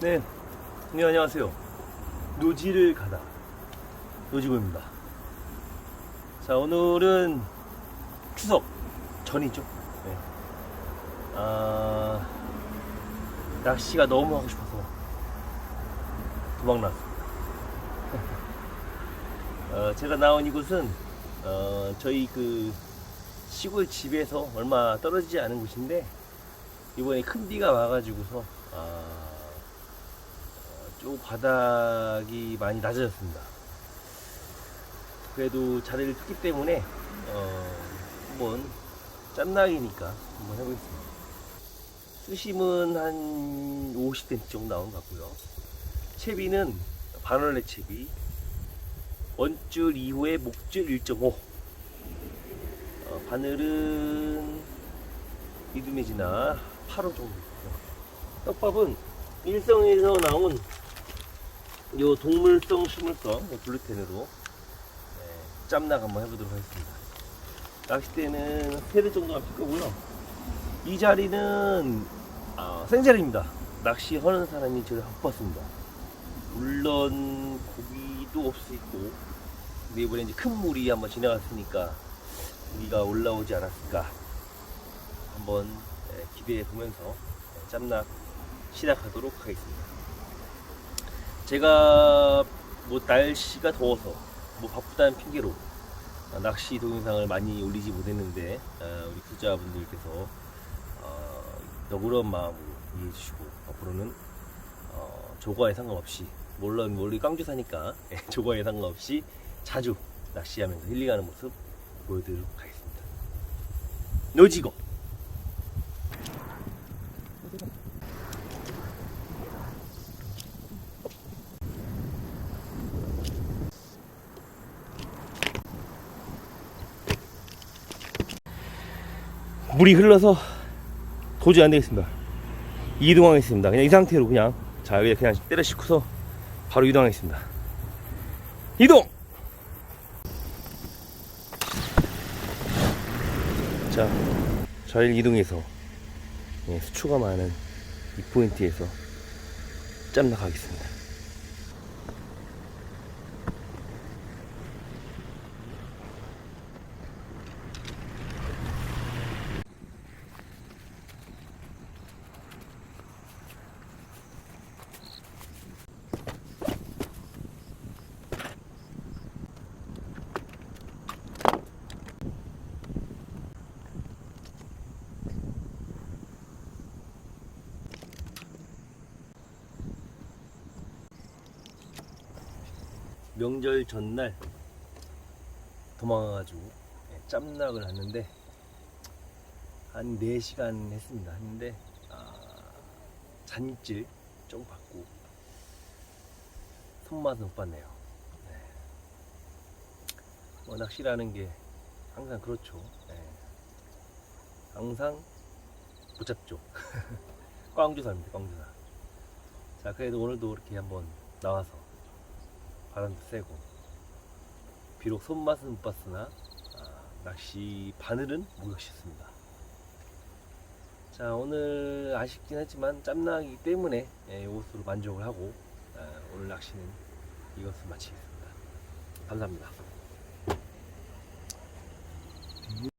네, 네 안녕하세요. 노지를 가다 노지고입니다. 자 오늘은 추석 전이죠. 네. 아 낚시가 너무 하고 싶어서 도망 나왔습니다. 어, 제가 나온 이곳은 어, 저희 그 시골 집에서 얼마 떨어지지 않은 곳인데 이번에 큰 비가 와가지고서 아, 어, 좀 바닥이 많이 낮아졌습니다. 그래도 자리를 폈기 때문에 어, 한번 짬나기니까 한번 해보겠습니다. 수심은 한 50cm 정도 나온 것 같고요. 채비는 반월레 채비, 원줄 이후에 목줄 1.5. 어, 바늘은 미드매지나 8호 정도 있고요. 떡밥은 일성에서 나온 요 동물성 식물성 요 글루텐으로 네, 짬낙 한번 해보도록 하겠습니다. 낚싯대는 세대 정도가 필 거고요. 이 자리는 아, 생자리입니다. 낚시 하는 사람이 저를 바빴습니다. 물론 고기도 있고 근데 이번에 이제 큰 물이 한번 지나갔으니까 고기가 올라오지 않았을까 한번 예, 기대해 보면서 예, 짬낙 시작하도록 하겠습니다. 제가 뭐 날씨가 더워서 뭐 바쁘다는 핑계로 아, 낚시 동영상을 많이 올리지 못했는데 아, 우리 구독자분들께서 어, 너그러운 마음으로 이해해 주시고 앞으로는 어, 조과에 상관없이 물론 원래 깡주 사니까 예, 조과에 상관없이 자주 낚시하면서 힐링하는 모습 보여드리도록 하겠습니다. 노지고 물이 흘러서 도저히 안 되겠습니다. 이동하겠습니다. 그냥 이 상태로 그냥 자 여기 그냥 때려 싣고서 바로 이동하겠습니다. 이동! 자, 잘 이동해서 예, 수초가 많은 이 포인트에서 짬나 가겠습니다. 명절 전날 도망가가지고 예, 짬락을 하는데 한 4시간 했습니다. 했는데 아, 잔입질 좀 받고 손맛은 못 봤네요. 네. 뭐 낚시라는 게 항상 그렇죠. 네. 항상 못 잡죠. 꽝주사입니다. 꽝주사. 자 그래도 오늘도 이렇게 한번 나와서 바람도 세고 비록 손맛은 못 봤으나 아, 낚시 바늘은 무역시습니다 자 오늘 아쉽긴 하지만 짬나기 때문에 예, 이것으로 만족을 하고 아, 오늘 낚시는 이것을 마치겠습니다. 감사합니다.